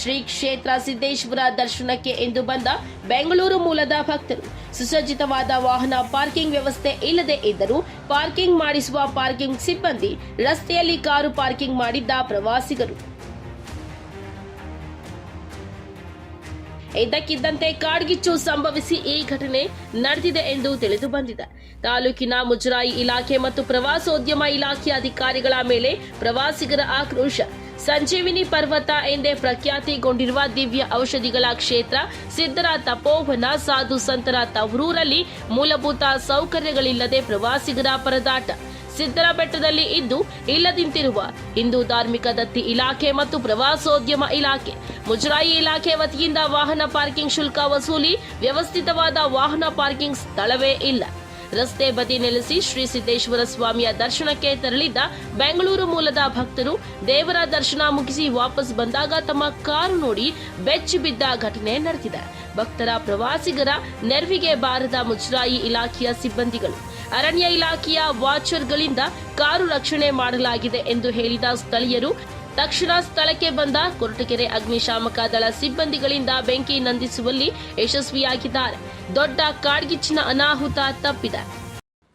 ಶ್ರೀ ಕ್ಷೇತ್ರ ಸಿದ್ದೇಶ್ವರ ದರ್ಶನಕ್ಕೆ ಎಂದು ಬಂದ ಬೆಂಗಳೂರು ಮೂಲದ ಭಕ್ತರು. ಸುಸಜ್ಜಿತವಾದ ವಾಹನ ಪಾರ್ಕಿಂಗ್ ವ್ಯವಸ್ಥೆ ಇಲ್ಲದೆ ಇದ್ದರೂ ಪಾರ್ಕಿಂಗ್ ಮಾಡಿಸುವ ಪಾರ್ಕಿಂಗ್ ಸಿಬ್ಬಂದಿ ರಸ್ತೆಯಲ್ಲಿ ಕಾರು ಪಾರ್ಕಿಂಗ್ ಮಾಡಿದ್ದ ಪ್ರವಾಸಿಗರು. ಇದ್ದಕ್ಕಿದ್ದಂತೆ ಕಾಡ್ಗಿಚ್ಚು ಸಂಭವಿಸಿ ಈ ಘಟನೆ ನಡೆದಿದೆ ಎಂದು ತಿಳಿದು ಬಂದಿದೆ. ತಾಲೂಕಿನ ಮುಜರಾಯಿ ಇಲಾಖೆ ಮತ್ತು ಪ್ರವಾಸೋದ್ಯಮ ಇಲಾಖೆ ಅಧಿಕಾರಿಗಳ ಮೇಲೆ ಪ್ರವಾಸಿಗರ ಆಕ್ರೋಶ. ಸಂಜೀವಿನಿ ಪರ್ವತ ಎಂದೇ ಪ್ರಖ್ಯಾತಿಗೊಂಡಿರುವ ದಿವ್ಯ ಔಷಧಿಗಳ ಕ್ಷೇತ್ರ ಸಿದ್ಧರ ತಪೋವನ ಸಾಧು ಸಂತರ ತವರೂರಲ್ಲಿ ಮೂಲಭೂತ ಸೌಕರ್ಯಗಳಿಲ್ಲದೆ ಪ್ರವಾಸಿಗರ ಪರದಾಟ. ಸಿದ್ದರ ಬೆಟ್ಟದಲ್ಲಿ ಇದ್ದು ಇಲ್ಲದಿಂತಿರುವ ಹಿಂದೂ ಧಾರ್ಮಿಕ ದತ್ತಿ ಇಲಾಖೆ ಮತ್ತು ಪ್ರವಾಸೋದ್ಯಮ ಇಲಾಖೆ, ಮುಜರಾಯಿ ಇಲಾಖೆ ವತಿಯಿಂದ ವಾಹನ ಪಾರ್ಕಿಂಗ್ ಶುಲ್ಕ ವಸೂಲಿ ವ್ಯವಸ್ಥಿತವಾದ ವಾಹನ ಪಾರ್ಕಿಂಗ್ ಸ್ಥಳವೇ ಇಲ್ಲ. ರಸ್ತೆ ಬದಿ ನೆಲೆಸಿ ಶ್ರೀ ಸಿದ್ದೇಶ್ವರ ಸ್ವಾಮಿಯ ದರ್ಶನಕ್ಕೆ ತೆರಳಿದ್ದ ಬೆಂಗಳೂರು ಮೂಲದ ಭಕ್ತರು ದೇವರ ದರ್ಶನ ಮುಗಿಸಿ ವಾಪಸ್ ಬಂದಾಗ ತಮ್ಮ ಕಾರು ನೋಡಿ ಬೆಚ್ಚಿ ಬಿದ್ದ ಘಟನೆ ನಡೆದಿದೆ. ಭಕ್ತರ ಪ್ರವಾಸಿಗರ ನೆರವಿಗೆ ಬಾರದ ಮುಜರಾಯಿ ಇಲಾಖೆಯ ಸಿಬ್ಬಂದಿಗಳು, ಅರಣ್ಯ ಇಲಾಖೆಯ ವಾಚರ್ಗಳಿಂದ ಕಾರು ರಕ್ಷಣೆ ಮಾಡಲಾಗಿದೆ ಎಂದು ಹೇಳಿದ ಸ್ಥಳೀಯರು ತಕ್ಷಣ ಸ್ಥಳಕ್ಕೆ ಬಂದ ಕೊರಟಗೆರೆ ಅಗ್ನಿಶಾಮಕ ದಳ ಸಿಬ್ಬಂದಿಗಳಿಂದ ಬೆಂಕಿ ನಂದಿಸುವಲ್ಲಿ ಯಶಸ್ವಿಯಾಗಿದ್ದಾರೆ. ದೊಡ್ಡ ಕಾಡ್ಗಿಚ್ಚಿನ ಅನಾಹುತ ತಪ್ಪಿದೆ.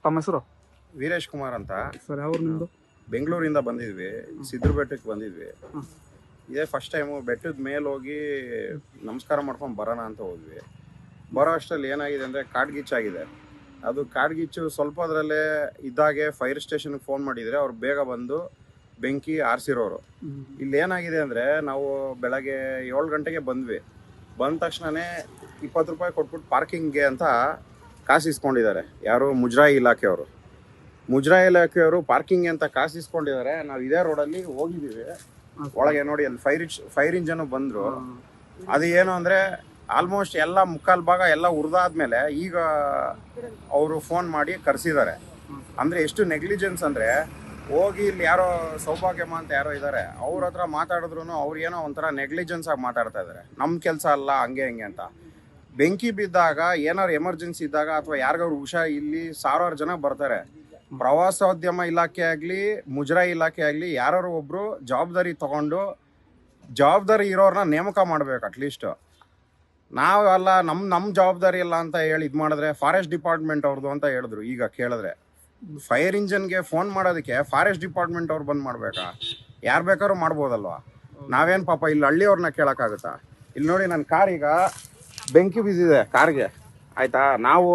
ತಮ್ಮ ಹೆಸರು? ವೀರೇಶ್ ಕುಮಾರ್ ಅಂತ. ಸರ್ ಯಾವ ನಿಮ್ಮದು ಬೆಂಗಳೂರಿಂದ ಬಂದಿದ್ವಿ ಸಿದ್ರ ಬೆಟ್ಟಕ್ಕೆ ಬಂದಿದ್ವಿ. ಇದೇ ಫಸ್ಟ್ ಟೈಮು ಬೆಟ್ಟದ ಮೇಲೆ ಹೋಗಿ ನಮಸ್ಕಾರ ಮಾಡ್ಕೊಂಡು ಬರೋಣ ಅಂತ ಹೋದ್ವಿ. ಬರೋ ಅಷ್ಟರಲ್ಲಿ ಏನಾಗಿದೆ ಅಂದರೆ ಕಾಡ್ಗಿಚ್ಚಾಗಿದೆ. ಅದು ಕಾಡ್ಗಿಚ್ಚು ಸ್ವಲ್ಪ ಅದರಲ್ಲೇ ಇದ್ದಾಗೆ ಫೈರ್ ಸ್ಟೇಷನ್ಗೆ ಫೋನ್ ಮಾಡಿದರೆ ಅವ್ರು ಬೇಗ ಬಂದು ಬೆಂಕಿ ಆರಿಸಿರೋರು. ಇಲ್ಲಿ ಏನಾಗಿದೆ ಅಂದರೆ ನಾವು ಬೆಳಗ್ಗೆ ಏಳು ಗಂಟೆಗೆ ಬಂದ್ವಿ. ಬಂದ ತಕ್ಷಣನೇ ಇಪ್ಪತ್ತು ರೂಪಾಯಿ ಕೊಟ್ಬಿಟ್ಟು ಪಾರ್ಕಿಂಗ್ಗೆ ಅಂತ ಕಾಸು ಇಸ್ಕೊಂಡಿದ್ದಾರೆ. ಯಾರು? ಮುಜರಾಯಿ ಇಲಾಖೆಯವರು ಮುಜರಾಯಿ ಇಲಾಖೆಯವರು ಪಾರ್ಕಿಂಗ್ ಅಂತ ಕಾಸು ಇಸ್ಕೊಂಡಿದ್ದಾರೆ. ನಾವು ಇದೇ ರೋಡಲ್ಲಿ ಹೋಗಿದ್ದೀವಿ. ಒಳಗೆ ನೋಡಿ ಅಲ್ಲಿ ಫೈರ್ ಫೈರ್ ಇಂಜನ್ ಬಂದರು. ಅದು ಏನು ಅಂದರೆ ಆಲ್ಮೋಸ್ಟ್ ಎಲ್ಲ ಮುಕ್ಕಾಲು ಭಾಗ ಎಲ್ಲ ಉರಿದಾದ್ಮೇಲೆ ಈಗ ಅವರು ಫೋನ್ ಮಾಡಿ ಕರೆಸಿದ್ದಾರೆ. ಅಂದರೆ ಎಷ್ಟು ನೆಗ್ಲಿಜೆನ್ಸ್ ಅಂದ್ರೆ ಹೋಗಿ ಇಲ್ಲಿ ಯಾರೋ ಸೌಭಾಗ್ಯಮ್ಮ ಅಂತ ಯಾರೋ ಇದ್ದಾರೆ ಅವ್ರ ಹತ್ರ ಮಾತಾಡಿದ್ರು ಅವ್ರು ಏನೋ ಒಂಥರ ನೆಗ್ಲಿಜೆನ್ಸ್ ಆಗಿ ಮಾತಾಡ್ತಾ ಇದ್ದಾರೆ ನಮ್ಮ ಕೆಲಸ ಅಲ್ಲ, ಹಂಗೆ ಹಿಂಗೆ ಅಂತ. ಬೆಂಕಿ ಬಿದ್ದಾಗ ಏನಾದ್ರು ಎಮರ್ಜೆನ್ಸಿ ಇದ್ದಾಗ ಅಥವಾ ಯಾರಿಗಾದ್ರು ಹುಷಾ ಇಲ್ಲಿ ಸಾವಿರಾರು ಜನ ಬರ್ತಾರೆ. ಪ್ರವಾಸೋದ್ಯಮ ಇಲಾಖೆ ಆಗಲಿ, ಮುಜರಾಯಿ ಇಲಾಖೆ ಆಗಲಿ ಯಾರು ಒಬ್ಬರು ಜವಾಬ್ದಾರಿ ತಗೊಂಡು ಜವಾಬ್ದಾರಿ ಇರೋರನ್ನ ನೇಮಕ ಮಾಡ್ಬೇಕು ಅಟ್ಲೀಸ್ಟ್ ನಾವು ಅಲ್ಲ ನಮ್ಮ ನಮ್ಮ ಜವಾಬ್ದಾರಿ ಇಲ್ಲ ಅಂತ ಹೇಳಿ ಇದು ಮಾಡಿದ್ರೆ ಫಾರೆಸ್ಟ್ ಡಿಪಾರ್ಟ್ಮೆಂಟ್ ಅವ್ರದ್ದು ಅಂತ ಹೇಳಿದ್ರು ಈಗ ಕೇಳಿದ್ರೆ. ಫೈರ್ ಇಂಜನ್ಗೆ ಫೋನ್ ಮಾಡೋದಕ್ಕೆ ಫಾರೆಸ್ಟ್ ಡಿಪಾರ್ಟ್ಮೆಂಟ್ ಅವ್ರು ಬಂದ್ ಮಾಡಬೇಕಾ? ಯಾರು ಬೇಕಾದ್ರೂ ಮಾಡ್ಬೋದಲ್ವಾ? ನಾವೇನು ಪಾಪ ಇಲ್ಲಿ ಹಳ್ಳಿಯವ್ರನ್ನ ಕೇಳೋಕ್ಕಾಗುತ್ತಾ? ಇಲ್ಲಿ ನೋಡಿ ನನ್ನ ಕಾರ್ ಈಗ ಬೆಂಕಿ ಬಿದ್ದಿದೆ ಕಾರ್ಗೆ. ಆಯಿತಾ? ನಾವು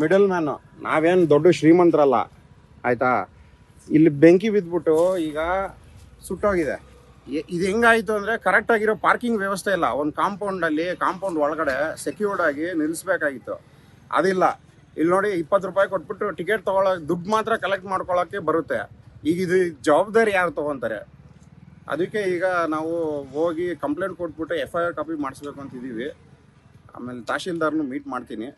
ಮಿಡಲ್ ಮ್ಯಾನು, ನಾವೇನು ದೊಡ್ಡ ಶ್ರೀಮಂತರಲ್ಲ, ಆಯಿತಾ? ಇಲ್ಲಿ ಬೆಂಕಿ ಬಿದ್ದುಬಿಟ್ಟು ಈಗ ಸುಟ್ಟೋಗಿದೆ. ಇದು ಹೆಂಗಾಯಿತು ಅಂದರೆ ಕರೆಕ್ಟಾಗಿರೋ ಪಾರ್ಕಿಂಗ್ ವ್ಯವಸ್ಥೆ ಇಲ್ಲ. ಒಂದು ಕಾಂಪೌಂಡಲ್ಲಿ, ಕಾಂಪೌಂಡ್ ಒಳಗಡೆ ಸೆಕ್ಯೂರ್ಡ್ ಆಗಿ ನಿಲ್ಲಿಸ್ಬೇಕಾಗಿತ್ತು ಅದಿಲ್ಲ. ಇಲ್ಲಿ ನೋಡಿ ಇಪ್ಪತ್ತು ರೂಪಾಯಿ ಕೊಟ್ಬಿಟ್ಟು ಟಿಕೆಟ್ ತಗೊಳಕ್ ದುಡ್ಡು ಮಾತ್ರ ಕಲೆಕ್ಟ್ ಮಾಡ್ಕೊಳ್ಳೋಕ್ಕೆ ಬರುತ್ತೆ. ಈಗ ಇದು ಜವಾಬ್ದಾರಿ ಯಾರು ತಗೊಂತಾರೆ? ಅದಕ್ಕೆ ಈಗ ನಾವು ಹೋಗಿ ಕಂಪ್ಲೇಂಟ್ ಕೊಟ್ಬಿಟ್ಟು ಎಫ್ ಐ ಆರ್ ಕಾಪಿ ಮಾಡಿಸ್ಬೇಕು ಅಂತ ಇದೀವಿ ಆಮೇಲೆ ತಹಶೀಲ್ದಾರ್ನು ಮೀಟ್ ಮಾಡ್ತೀನಿ.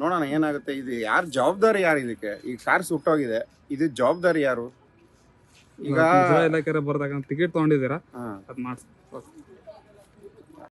ನೋಡೋಣ ಏನಾಗುತ್ತೆ. ಇದು ಯಾರು ಜವಾಬ್ದಾರಿ ಯಾರು ಇದಕ್ಕೆ? ಈಗ ಕಾರ್ ಸುಟ್ಟೋಗಿದೆ. ಇದು ಜವಾಬ್ದಾರಿ ಯಾರು? ಈಗ ಇಲಾಖೆ ಬರ್ದಾಗ ಟಿಕೆಟ್ ತೊಗೊಂಡಿದ್ದೀರಾ? ಹಾಂ. ಅದ್ ಮಾಡಿಸಿ.